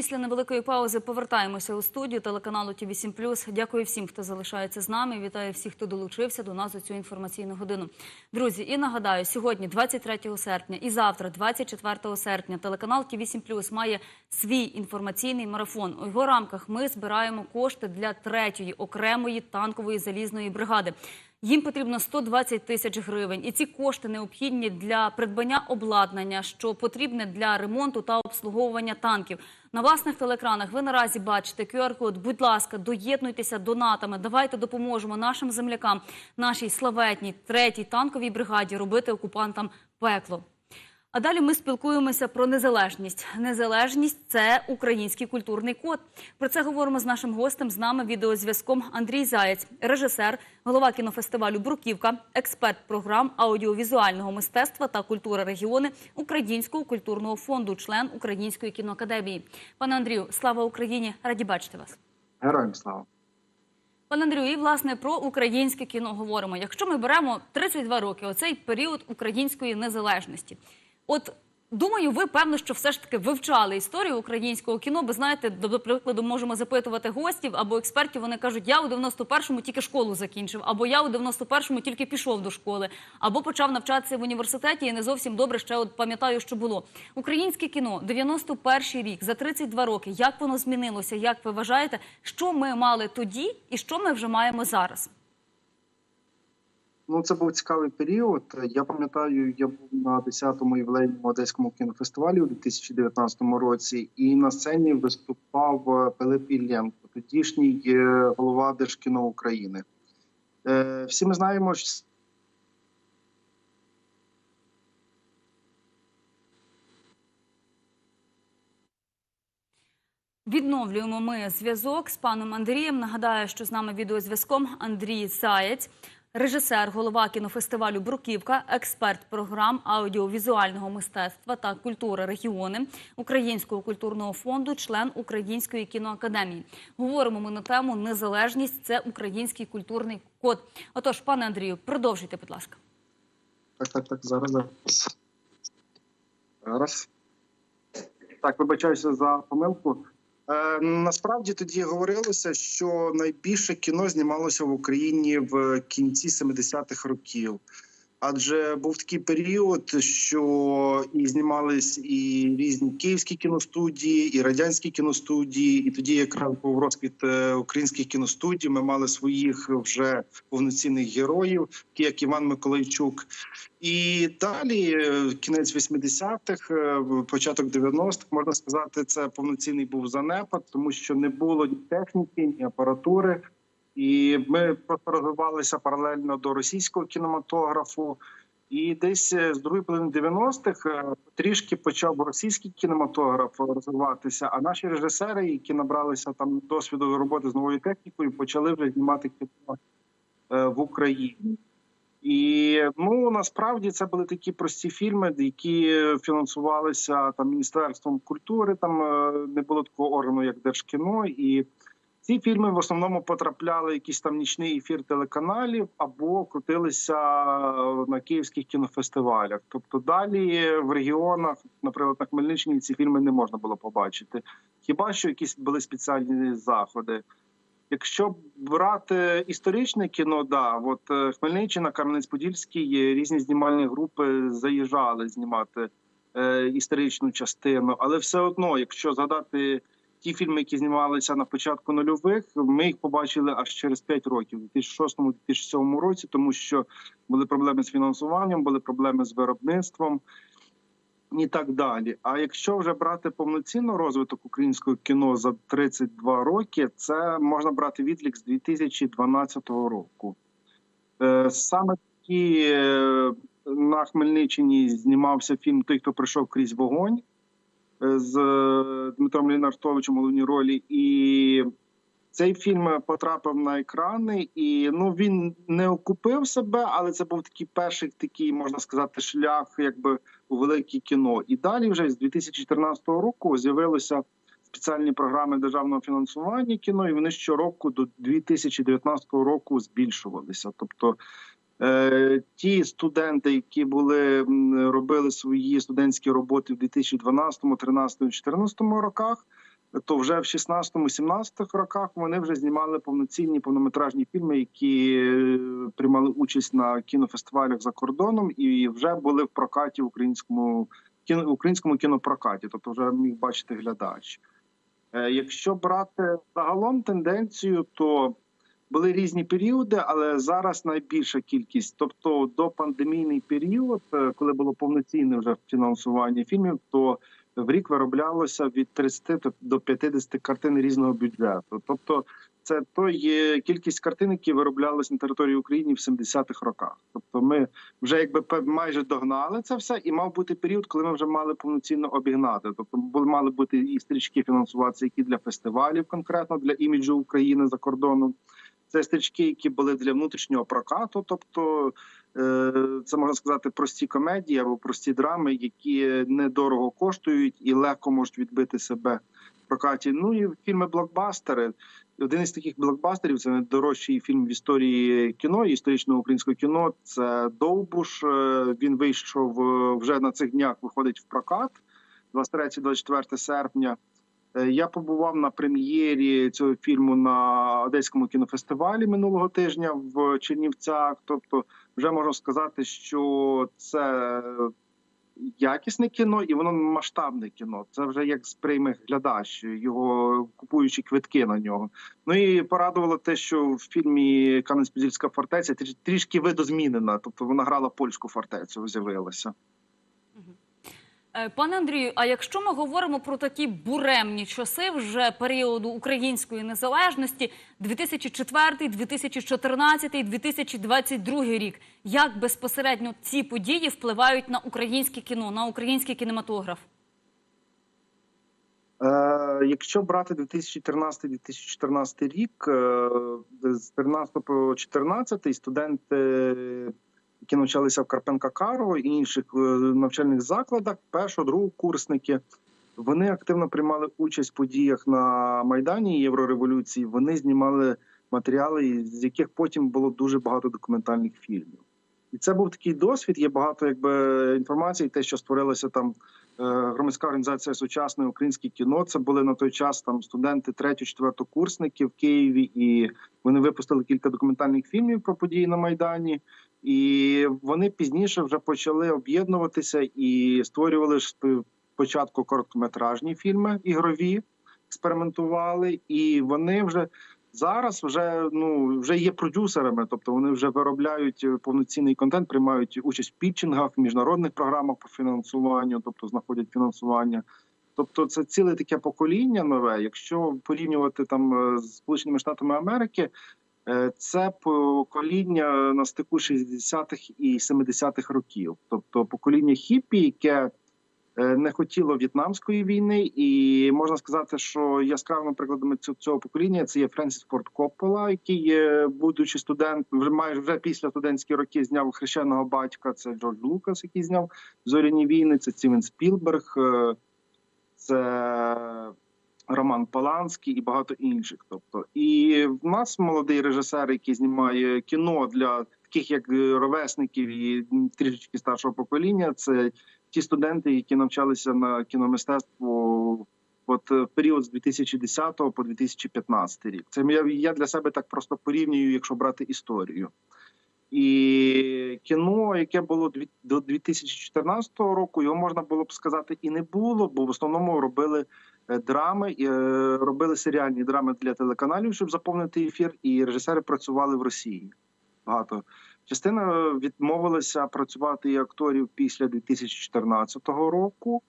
Після невеликої паузи повертаємося у студію телеканалу ТІВІ 7 Дякую всім, хто залишається з нами. Вітаю всіх, хто долучився до нас у цю інформаційну годину. Друзі, і нагадаю, сьогодні, 23 серпня, і завтра, 24 серпня, телеканал ТІВІ 7 має свій інформаційний марафон. У його рамках ми збираємо кошти для третьої окремої танкової залізної бригади. Їм потрібно 120 тисяч гривень, і ці кошти необхідні для придбання обладнання, що потрібне для ремонту та обслуговування танків. На власних телеекранах ви наразі бачите QR-код. Будь ласка, доєднуйтеся донатами. Давайте допоможемо нашим землякам, нашій славетній третій танковій бригаді робити окупантам пекло. А далі ми спілкуємося про незалежність. Незалежність це український культурний код. Про це говоримо з нашим гостем. З нами відеозв'язком Андрій Заєць, режисер, голова кінофестивалю Бруківка, експерт програм аудіовізуального мистецтва та культури регіони Українського культурного фонду, член Української кіноакадемії. Пане Андрію, слава Україні! Раді бачити вас. Героям слава. Пане Андрію, і власне про українське кіно говоримо. Якщо ми беремо 32 роки, оцей період української незалежності. От думаю, ви певно, що все ж таки вивчали історію українського кіно, бо знаєте, до прикладу можемо запитувати гостів або експертів. Вони кажуть, я у 91-му тільки школу закінчив, або я у 91-му тільки пішов до школи, або почав навчатися в університеті і не зовсім добре ще от пам'ятаю, що було. Українське кіно 91-й рік за 32 роки. Як воно змінилося? Як ви вважаєте, що ми мали тоді і що ми вже маємо зараз? Ну, це був цікавий період. Я пам'ятаю, я був на 10-му ювілейному одеському кінофестивалі у 2019 році, і на сцені виступав е, Пилип Іллєнко, тодішній е, голова Держкіно України. Е, Всі ми знаємо, що Відновлюємо ми зв'язок з паном Андрієм. Нагадаю, що з нами відеозв'язком Андрій Заєць, режисер, голова кінофестивалю Бруківка, експерт програм аудіовізуального мистецтва та культури регіони Українського культурного фонду, член Української кіноакадемії. Говоримо ми на тему незалежність це український культурний код. Отож, пане Андрію, продовжуйте, будь ласка. так, так, так, зараз зараз. Так, вибачаюся за помилку. Е, насправді тоді говорилося, що найбільше кіно знімалося в Україні в кінці 70-х років. Адже був такий період, що і знімались і різні київські кіностудії, і радянські кіностудії. І тоді якраз був розквіт е, українських кіностудій. Ми мали своїх вже повноцінних героїв, як Іван Миколайчук. І далі, е, кінець 80-х, е, початок 90-х, можна сказати, це повноцінний був занепад, тому що не було ні техніки, ні апаратури. І ми просто розвивалися паралельно до російського кінематографу. І десь е, з другої половини 90-х е, трішки почав російський кінематограф розвиватися. А наші режисери, які набралися там досвіду роботи з новою технікою, почали вже знімати кіно е, в Україні. І ну насправді це були такі прості фільми, які фінансувалися там міністерством культури. Там не було такого органу, як Держкіно, і ці фільми в основному потрапляли в якийсь там нічний ефір телеканалів або крутилися на київських кінофестивалях. Тобто далі в регіонах, наприклад, на Хмельниччині ці фільми не можна було побачити. Хіба що якісь були спеціальні заходи? Якщо брати історичне кіно, да, от е, Хмельниччина, Кам'янець-Подільський, різні знімальні групи заїжджали знімати е, історичну частину, але все одно, якщо згадати ті фільми, які знімалися на початку нульових, ми їх побачили аж через 5 років, у 2006-2007 році, тому що були проблеми з фінансуванням, були проблеми з виробництвом. І так далі. А якщо вже брати повноцінно розвиток українського кіно за 32 роки, це можна брати відлік з 2012 року. Е, Саме тоді е, на Хмельниччині знімався фільм Той, хто прийшов крізь вогонь з е, Дмитром Лінартовичем головній ролі. І цей фільм потрапив на екрани, і ну він не окупив себе, але це був такий перший такий, можна сказати, шлях, якби у велике кіно. І далі, вже з 2014 року, з'явилися спеціальні програми державного фінансування кіно, і вони щороку до 2019 року збільшувалися. Тобто ті студенти, які були робили свої студентські роботи в 2012, 2013, 2014 роках. то вже в 16-17 роках вони вже знімали повноцінні повнометражні фільми, які е, приймали участь на кінофестивалях за кордоном, і вже були в прокаті в українському кіно українському кінопрокаті, тобто вже міг бачити глядач. Е, Якщо брати загалом тенденцію, то були різні періоди, але зараз найбільша кількість, тобто до пандемійний період, е, коли було повноцінне вже фінансування фільмів, то в рік вироблялося від 30 до 50 картин різного бюджету. Тобто, це той е, кількість картин, які вироблялись на території України в 70-х роках. Тобто, ми вже якби майже догнали це все, і мав бути період, коли ми вже мали повноцінно обігнати. Тобто, були мали бути і стрічки фінансуватися, які для фестивалів, конкретно для іміджу України за кордоном. Це стрічки, які були для внутрішнього прокату, тобто е, це можна сказати прості комедії або прості драми, які недорого коштують і легко можуть відбити себе в прокаті. Ну і фільми блокбастери. Один із таких блокбастерів це найдорожчий фільм в історії кіно, історичного українського кіно. Це Довбуш. Е, Він вийшов е, вже на цих днях. Виходить в прокат 23-24 серпня. Е, Я побував на прем'єрі цього фільму на Одеському кінофестивалі минулого тижня в Чернівцях. Тобто, вже можна сказати, що це якісне кіно і воно масштабне кіно. Це вже як сприйме глядач, його купуючи квитки на нього. Ну і порадувало те, що в фільмі Кам'янець-Подільська фортеця трі- трішки видозмінена, тобто вона грала польську фортецю, з'явилася. Е, Пане Андрію, а якщо ми говоримо про такі буремні часи вже періоду української незалежності 2004, 2014, 2022 рік, як безпосередньо ці події впливають на українське кіно, на український кінематограф? Е, якщо брати 2013-2014 рік, е, з 13 по 14 студенти, які навчалися в Карпенка Каро і інших е, навчальних закладах, першого, другого курсники, вони активно приймали участь в подіях на Майдані Єврореволюції. Вони знімали матеріали, з яких потім було дуже багато документальних фільмів. І це був такий досвід. Є багато якби інформації, те, що створилося там е, громадська організація сучасне українське кіно. Це були на той час там студенти 3-4 курсники в Києві, і вони випустили кілька документальних фільмів про події на майдані. І вони пізніше вже почали об'єднуватися і створювали спочатку короткометражні фільми, ігрові, експериментували, і вони вже зараз вже ну вже є продюсерами, тобто вони вже виробляють е, повноцінний контент, приймають участь в пітчингах, в міжнародних програмах по фінансуванню, тобто знаходять фінансування. Тобто, це ціле таке покоління нове. Якщо порівнювати там е, з Сполученими Штатами Америки, е, це покоління на стику 60-х і 70-х років, тобто покоління хіппі, яке не хотіло в'єтнамської війни, і можна сказати, що яскравими прикладами цього, покоління це є Френсіс Форд Коппола, який, е, будучи студент, вже майже вже після студентські роки зняв хрещеного батька. Це Джордж Лукас, який зняв зоряні війни. Це Стівен Спілберг, е, це Роман Поланський і багато інших. Тобто, і в нас молодий режисер, який знімає кіно для таких як е, ровесників і трішечки старшого покоління. Це ті студенти, які навчалися на кіномистецтво от е, в період з 2010 по 2015 рік. Це я, я для себе так просто порівнюю, якщо брати історію. І кіно, яке було до 2014 року, його можна було б сказати і не було, бо в основному робили е, драми, і, е, робили серіальні драми для телеканалів, щоб заповнити ефір. І режисери працювали в Росії. Багато частина відмовилася працювати і акторів після 2014 року.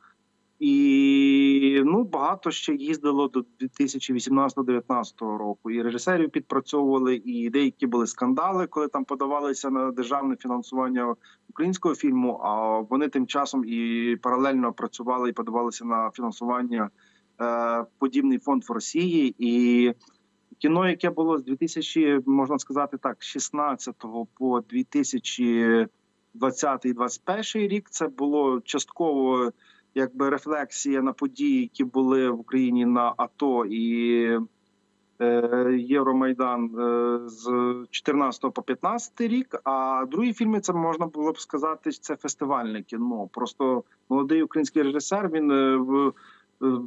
І ну багато ще їздило до 2018-2019 року. І режисерів підпрацьовували, і деякі були скандали, коли там подавалися на державне фінансування українського фільму. А вони тим часом і паралельно працювали і подавалися на фінансування е, подібний фонд в Росії. І кіно, яке було з 2000, можна сказати так, 16 по 2020-2021 рік, це було частково якби рефлексія на події, які були в Україні на АТО і е, Євромайдан е, з 14 по 15 рік. А другі фільми це можна було б сказати, це фестивальне кіно. Просто молодий український режисер. Він е, в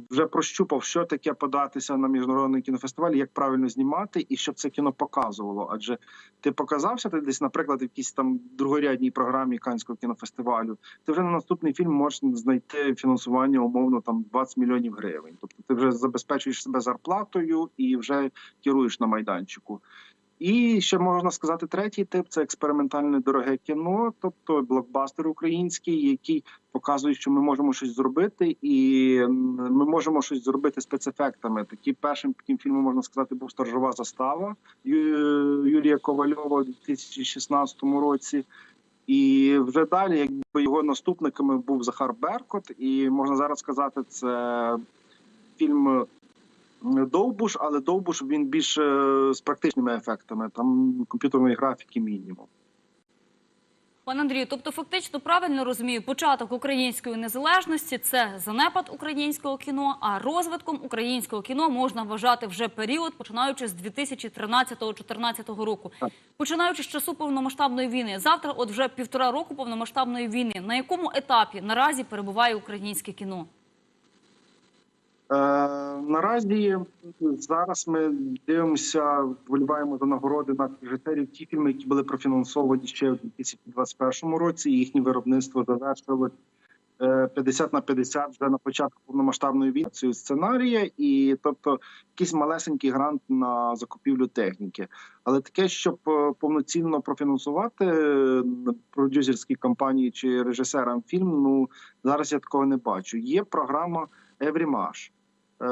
вже прощупав, що таке податися на міжнародний кінофестиваль, як правильно знімати, і щоб це кіно показувало. Адже ти показався ти десь, наприклад, в якійсь там другорядній програмі Канського кінофестивалю. Ти вже на наступний фільм можеш знайти фінансування умовно там 20 мільйонів гривень. Тобто ти вже забезпечуєш себе зарплатою і вже керуєш на майданчику. І ще можна сказати, третій тип це експериментальне дороге кіно, тобто блокбастер український, який показує, що ми можемо щось зробити, і ми можемо щось зробити спецефектами. Такі першим таким фільмом можна сказати був Сторожова застава Юрія Ковальова у 2016 році. І вже далі, якби його наступниками був Захар Беркот, і можна зараз сказати, це фільм Довбуш, але Довбуш він більш е, з практичними ефектами. Там комп'ютерної графіки мінімум. Пане Андрію, тобто фактично правильно розумію, початок української незалежності це занепад українського кіно, а розвитком українського кіно можна вважати вже період, починаючи з 2013-2014 року. Починаючи з часу повномасштабної війни. Завтра, от вже півтора року повномасштабної війни. На якому етапі наразі перебуває українське кіно? Е, наразі зараз ми дивимося, вболіваємо за нагороди наших режисерів. Ті фільми, які були профінансовані ще у 2021 році. і Їхнє виробництво завершили е, 50 на 50 вже на початку повномасштабної війни цього сценарія, і тобто якийсь малесенький грант на закупівлю техніки. Але таке, щоб е, повноцінно профінансувати е, продюсерські компанії чи режисерам фільм, ну зараз я такого не бачу. Є програма Еврімаш. Е,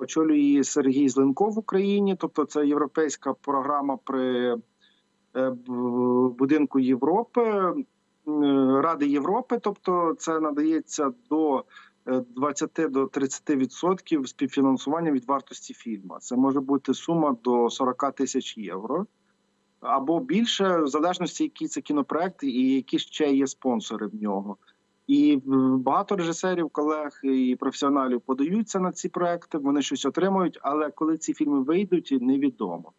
очолює Сергій Зеленков в Україні, тобто це європейська програма при е, будинку Європи, е, Ради Європи. Тобто, це надається до е, 20 до 30 відсотків співфінансування від вартості фільму. Це може бути сума до 40 тисяч євро. Або більше, в залежності, який це кінопроект і які ще є спонсори в нього. І багато режисерів, колег і професіоналів подаються на ці проекти. Вони щось отримують, але коли ці фільми вийдуть, невідомо.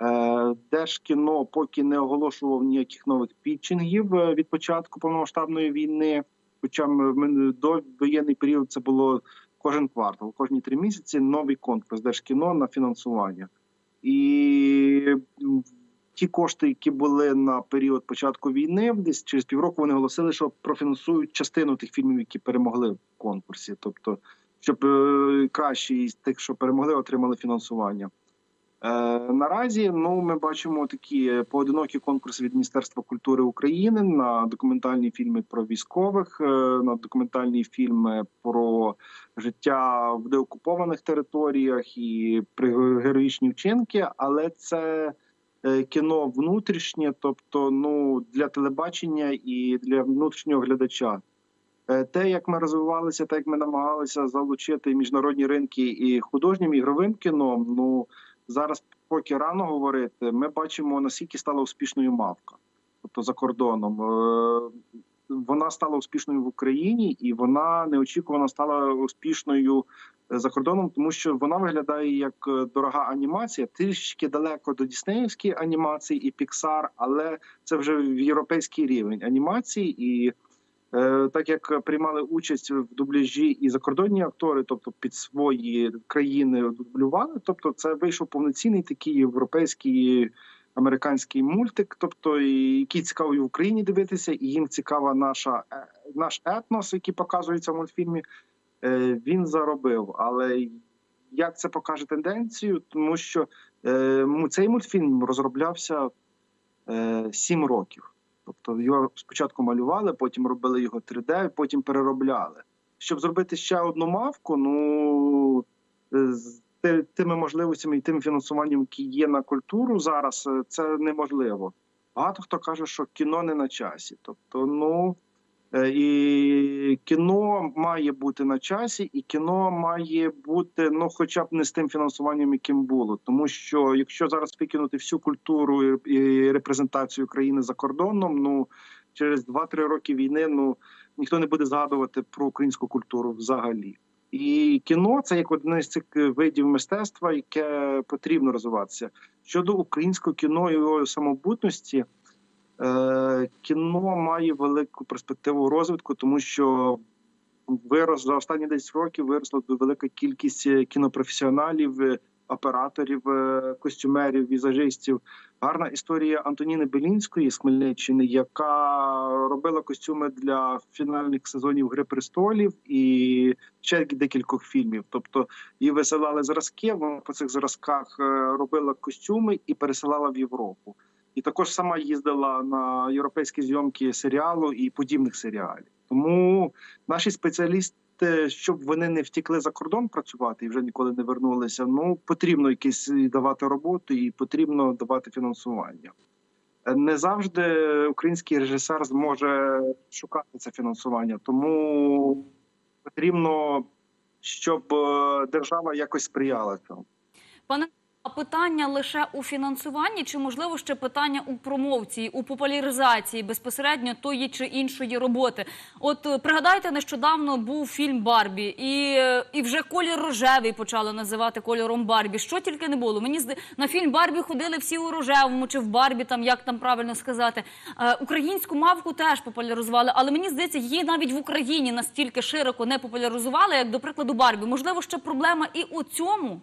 Е, Держкіно поки не оголошував ніяких нових пітчингів е, від початку повномасштабної війни. Хоча до воєнний період це було кожен квартал, кожні три місяці новий конкурс Держкіно на фінансування. І ті кошти, які були на період початку війни, десь через півроку вони оголосили, що профінансують частину тих фільмів, які перемогли в конкурсі. Тобто, щоб е, кращі із тих, що перемогли, отримали фінансування. Е, наразі ну ми бачимо такі поодинокі конкурси від Міністерства культури України на документальні фільми про військових, е, на документальні фільми про життя в деокупованих територіях і героїчні вчинки, але це кіно внутрішнє, тобто ну для телебачення і для внутрішнього глядача. Е, Те, як ми розвивалися, те, як ми намагалися залучити міжнародні ринки і художнім ігровим кіно, ну зараз поки рано говорити, ми бачимо наскільки стала успішною мавка, тобто за кордоном. Вона стала успішною в Україні, і вона неочікувано стала успішною е, за кордоном, тому що вона виглядає як е, дорога анімація, трішки далеко до Діснеївської анімації і Pixar, але це вже в європейський рівень анімації і. Е, Так як приймали участь в дубляжі і закордонні актори, тобто під свої країни дублювали, тобто це вийшов повноцінний такий європейський американський мультик, тобто який цікавий в Україні дивитися, і їм цікава наша е, наш етнос, який показується в мультфільмі. Е, Він заробив, але як це покаже тенденцію, тому що е, цей мультфільм розроблявся сім років. Тобто його спочатку малювали, потім робили його 3D, потім переробляли. Щоб зробити ще одну мавку, ну тими можливостями і тим фінансуванням, які є на культуру зараз, е, це неможливо. Багато хто каже, що кіно не на часі. Тобто, ну е, і кіно має бути на часі, і кіно має бути ну, хоча б не з тим фінансуванням, яким було. Тому що якщо зараз викинути всю культуру і репрезентацію країни за кордоном, ну через 2-3 роки війни ну ніхто не буде згадувати про українську культуру взагалі. І кіно це як одне з цих видів мистецтва, яке потрібно розвиватися. Щодо українського кіно і його самобутності, е, кіно має велику перспективу розвитку, тому що вирос за останні 10 років. Виросла велика кількість е, кінопрофесіоналів, е, операторів, е, костюмерів, візажистів. Гарна історія Антоніни Белінської з Хмельниччини, яка робила костюми для фінальних сезонів Гри престолів і ще декількох фільмів. Тобто її висилали зразки. Вона по цих зразках е, робила костюми і пересилала в Європу. І також сама їздила на європейські зйомки серіалу і подібних серіалів. Тому наші спеціалісти, щоб вони не втікли за кордон працювати і вже ніколи не вернулися. Ну потрібно якісь давати роботу і потрібно давати фінансування. Е, Не завжди український режисер зможе шукати це фінансування, тому потрібно, щоб е, держава якось сприяла цьому. Пане, а питання лише у фінансуванні, чи можливо ще питання у промовції, у популяризації безпосередньо тої чи іншої роботи? От е, пригадайте, нещодавно був фільм Барбі, і, е, і вже колір рожевий почали називати кольором Барбі. Що тільки не було. Мені зда... на фільм Барбі ходили всі у рожевому чи в Барбі, там як там правильно сказати. Е, українську мавку теж популяризували, але мені здається, її навіть в Україні настільки широко не популяризували, як до прикладу Барбі. Можливо, ще проблема і у цьому.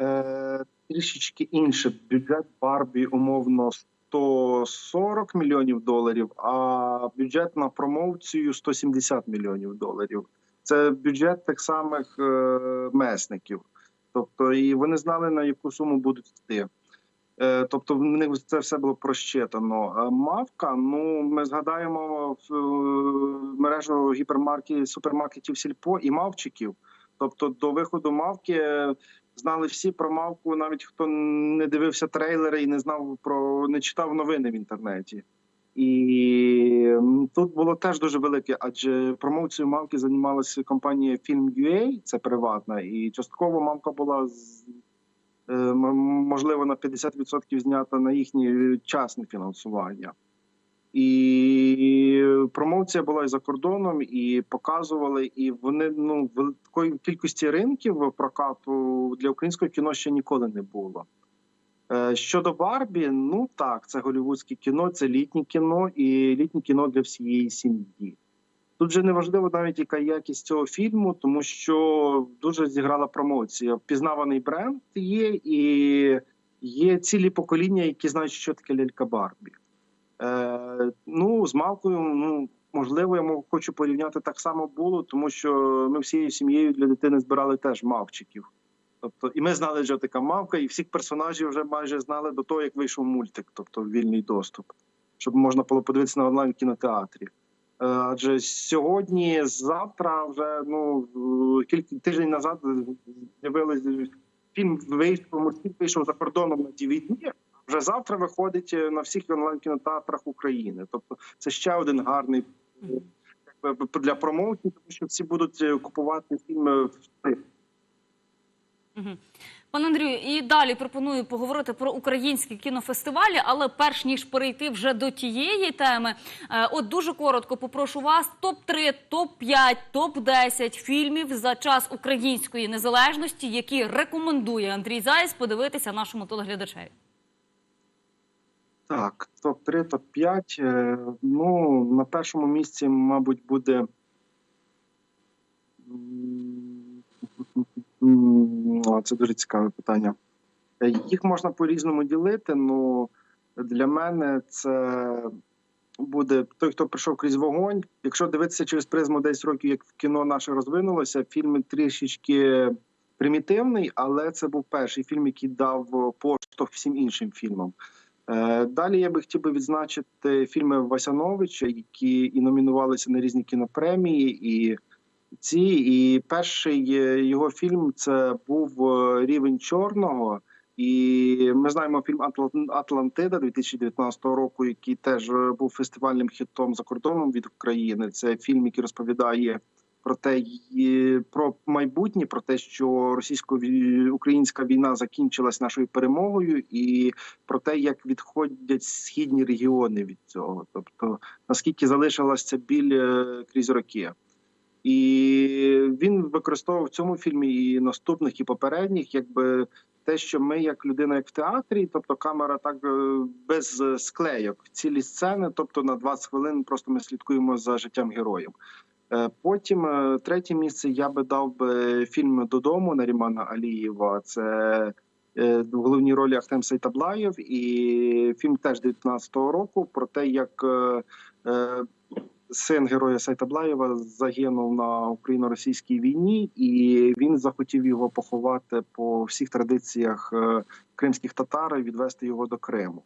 Е, трішечки інше. Бюджет Барбі умовно 140 мільйонів доларів, а бюджет на промоцію 170 мільйонів доларів. Це бюджет тих самих е, месників. Тобто, і вони знали на яку суму будуть йти. Е, Тобто в них це все було просчитано. А Мавка, ну ми згадаємо в е, мережу гіпермаркетів, супермаркетів Сільпо і мавчиків. Тобто до виходу мавки е, знали всі про мавку, навіть хто не дивився трейлери і не знав про не читав новини в інтернеті. І тут було теж дуже велике, адже промоцією мавки займалася компанія Film.ua, це приватна, і частково мавка була е, можливо на 50% знята на їхнє частне фінансування. І промоція була і за кордоном, і показували, і вони ну вел- такої кількості ринків прокату для українського кіно ще ніколи не було. Е, Щодо Барбі, ну так, це голівудське кіно, це літнє кіно і літнє кіно для всієї сім'ї. Тут вже не важливо навіть яка якість цього фільму, тому що дуже зіграла промоція. Впізнаваний бренд є, і є цілі покоління, які знають, що таке лялька Барбі. Е, ну, з Мавкою, ну можливо, я хочу порівняти так само було, тому що ми всією сім'єю для дитини збирали теж мавчиків. Тобто, і ми знали, що така мавка, і всіх персонажів вже майже знали до того, як вийшов мультик, тобто вільний доступ, щоб можна було подивитися на онлайн кінотеатрі. Е, Адже сьогодні, завтра, вже ну кілька тиждень назад з'явилися фільм вийшов, вийшов за кордоном на DVD, вже завтра виходить е, на всіх онлайн кінотеатрах України. Тобто, це ще один гарний е, якби, для промоції, тому що всі будуть е, купувати фільми в Мгм. Пане Андрію, і далі пропоную поговорити про українські кінофестивалі, але перш ніж перейти вже до тієї теми, е, от дуже коротко попрошу вас топ 3 топ 5 топ 10 фільмів за час української незалежності, які рекомендує Андрій Заєць подивитися нашому телеглядачеві. Так, топ-3, топ-5. Е, Ну, на першому місці, мабуть, буде. Це дуже цікаве питання. Е, Їх можна по-різному ділити. Ну для мене це буде той, хто прийшов крізь вогонь. Якщо дивитися через призму 10 років, як в кіно наше розвинулося, фільм трішечки примітивний, але це був перший фільм, який дав поштовх всім іншим фільмам. Е, Далі я би хотів би відзначити фільми Васяновича, які і номінувалися на різні кінопремії, і ці. І перший е, його фільм це був е, Рівень чорного. І ми знаємо фільм «Атлан- Атлантида 2019 року, який теж був фестивальним хітом за кордоном від України. Це фільм, який розповідає про те, про майбутнє, про те, що російсько-українська війна закінчилась нашою перемогою, і про те, як відходять східні регіони від цього, тобто наскільки залишилася біль е, крізь роки. І він використовував в цьому фільмі і наступних, і попередніх, якби те, що ми, як людина, як в театрі, тобто камера так е, без склейок, цілі сцени, тобто на 20 хвилин просто ми слідкуємо за життям героїв. Е, Потім е, третє місце я би дав би фільм Додому Нарімана Алієва. Це е, в головній ролі Ахтем Сейтаблаєв, і фільм теж 19-го року про те, як син героя Сейтаблаєва загинув на україно-російській війні, і він захотів його поховати по всіх традиціях кримських татар і відвести його до Криму.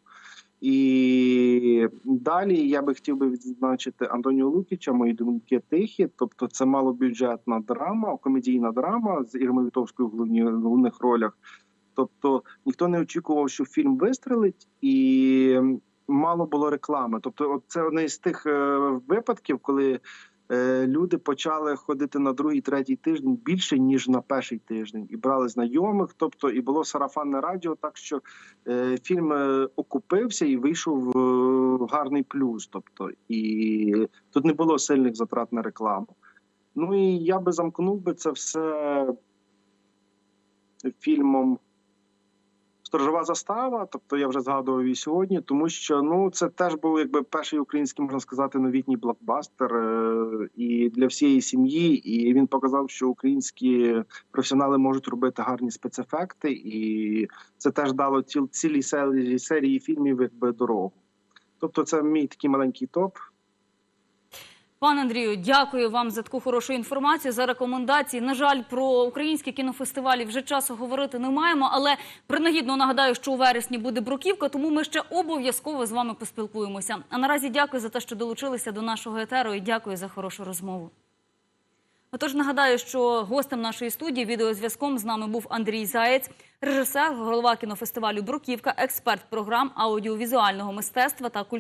І далі я би хотів би відзначити Антоніо Лукіча, мої думки тихі. Тобто, це малобюджетна драма, комедійна драма з Ірмою Вітовською в головних ролях. Тобто ніхто не очікував, що фільм вистрелить, і мало було реклами. Тобто, це одне з тих е, випадків, коли люди почали ходити на другий, третій тиждень більше ніж на перший тиждень, і брали знайомих. Тобто, і було сарафанне радіо. Так що е, фільм е, окупився і вийшов е, гарний плюс. Тобто, і тут не було сильних затрат на рекламу. Ну і я би замкнув би це все фільмом Сторожова застава, тобто я вже згадував її сьогодні, тому що ну це теж був якби перший український, можна сказати, новітній блокбастер е, і для всієї сім'ї. І він показав, що українські професіонали можуть робити гарні спецефекти, і це теж дало ціл, цілій серії фільмів якби дорогу. Тобто, це мій такий маленький топ. Пане Андрію, дякую вам за таку хорошу інформацію, за рекомендації. На жаль, про українські кінофестивалі вже часу говорити не маємо, але принагідно нагадаю, що у вересні буде бруківка, тому ми ще обов'язково з вами поспілкуємося. А наразі дякую за те, що долучилися до нашого етеру, і дякую за хорошу розмову. Отож, нагадаю, що гостем нашої студії відеозв'язком з нами був Андрій Заєць, режисер, голова кінофестивалю Бруківка, експерт програм аудіовізуального мистецтва та культури.